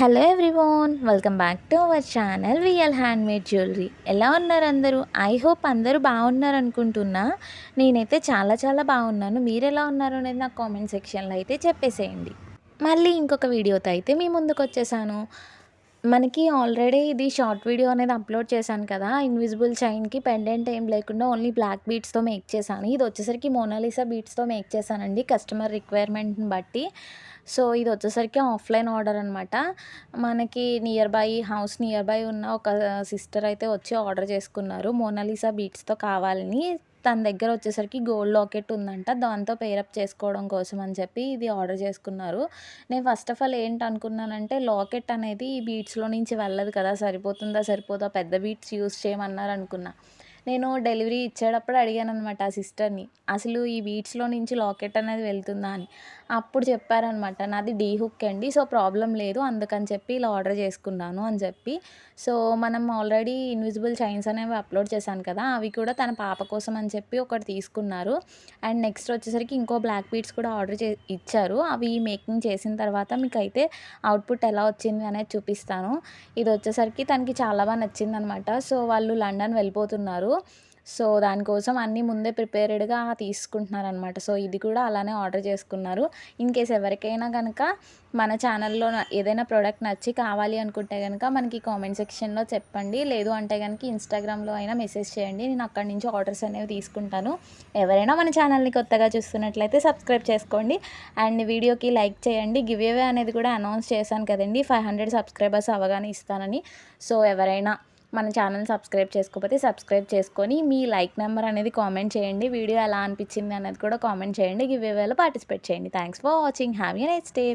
Hello everyone welcome back to our channel real handmade jewellery ఎలా ఉన్నారు అందరూ? I hope అందరూ బాగున్నారు అనుకుంటున్నా. నేనైతే చాలా చాలా బాగున్నాను. మీరు ఎలా ఉన్నారు అనేది నాకు కామెంట్ సెక్షన్లో అయితే చెప్పేసేయండి. మళ్ళీ ఇంకొక వీడియోతో అయితే మీ ముందుకు వచ్చేసాను. మనకి ఆల్రెడీ ఇది షార్ట్ వీడియో అనేది అప్లోడ్ చేశాను కదా ఇన్విజిబుల్ చైన్కి పెండెంట్ ఏం లేకుండా ఓన్లీ బ్లాక్ బీట్స్తో మేక్ చేశాను. ఇది వచ్చేసరికి మోనాలిసా బీట్స్తో మేక్ చేశానండి కస్టమర్ రిక్వైర్మెంట్ని బట్టి. సో ఇది వచ్చేసరికి ఆఫ్లైన్ ఆర్డర్ అనమాట మనకి nearby house nearby ఉన్న ఒక సిస్టర్ అయితే వచ్చి ఆర్డర్ చేసుకున్నారు. మోనాలిసా బీట్స్తో కావాలని. తన దగ్గర వచ్చేసరికి గోల్డ్ లాకెట్ ఉందంట. దాంతో పేరప్ చేసుకోవడం కోసం అని చెప్పి ఇది ఆర్డర్ చేసుకున్నారు. నేను ఫస్ట్ ఆఫ్ ఆల్ ఏంటి అనుకున్నానంటే లాకెట్ అనేది ఈ బీట్స్లో నుంచి వెళ్ళదు కదా సరిపోతుందా సరిపోదా పెద్ద బీట్స్ యూస్ చేయమన్నారు అనుకున్నా. నేను డెలివరీ ఇచ్చేటప్పుడు అడిగాను అనమాట ఆ సిస్టర్ని. అసలు ఈ బీట్స్లో నుంచి లాకెట్ అనేది వెళ్తుందా? అని. అప్పుడు చెప్పారనమాట నాది డీ హుక్ అండి సో ప్రాబ్లం లేదు అందుకని చెప్పి ఇలా ఆర్డర్ చేసుకున్నాను అని చెప్పి. సో మనం ఆల్రెడీ ఇన్విజిబుల్ చైన్స్ అనేవి అప్లోడ్ చేశాను కదా అవి కూడా తన పాప కోసం అని చెప్పి ఒకటి తీసుకున్నారు. అండ్ నెక్స్ట్ వచ్చేసరికి ఇంకో బ్లాక్ బీట్స్ కూడా ఆర్డర్ చే ఇచ్చారు. అవి మేకింగ్ చేసిన తర్వాత మీకు అయితే అవుట్పుట్ ఎలా వచ్చింది అనేది చూపిస్తాను. ఇది వచ్చేసరికి తనకి చాలా బాగా నచ్చిందనమాట సో వాళ్ళు లండన్ వెళ్ళిపోతున్నారు. సో దానికోసం అన్నీ ముందే ప్రిపేర్డ్గా తీసుకుంటున్నారు అనమాట సో ఇది కూడా అలానే ఆర్డర్ చేసుకున్నారు. ఇన్ కేస్ ఎవరికైనా కనుక మన ఛానల్లో ఏదైనా ప్రోడక్ట్ నచ్చి కావాలి అనుకుంటే కనుక మనకి కామెంట్ సెక్షన్లో చెప్పండి. లేదు అంటే కనుక ఇన్స్టాగ్రామ్లో అయినా మెసేజ్ చేయండి. నేను అక్కడి నుంచి ఆర్డర్స్ అనేవి తీసుకుంటాను. ఎవరైనా మన ఛానల్ని కొత్తగా చూస్తున్నట్లయితే సబ్స్క్రైబ్ చేసుకోండి. అండ్ వీడియోకి లైక్ చేయండి. గివ్ అవే అనేది కూడా అనౌన్స్ చేశాను కదండి. ఫైవ్ హండ్రెడ్ సబ్స్క్రైబర్స్ అవగానే ఇస్తానని. సో ఎవరైనా మన ఛానల్ సబ్స్క్రైబ్ చేసుకోకపోతే సబ్స్క్రైబ్ చేసుకొని మీ లైక్ నెంబర్ అనేది కామెంట్ చేయండి. వీడియో ఎలా అనిపించింది అనేది కూడా కామెంట్ చేయండి. గివ్ పార్టిసిపేట్ చేయండి. Thanks for watching. Have you next day.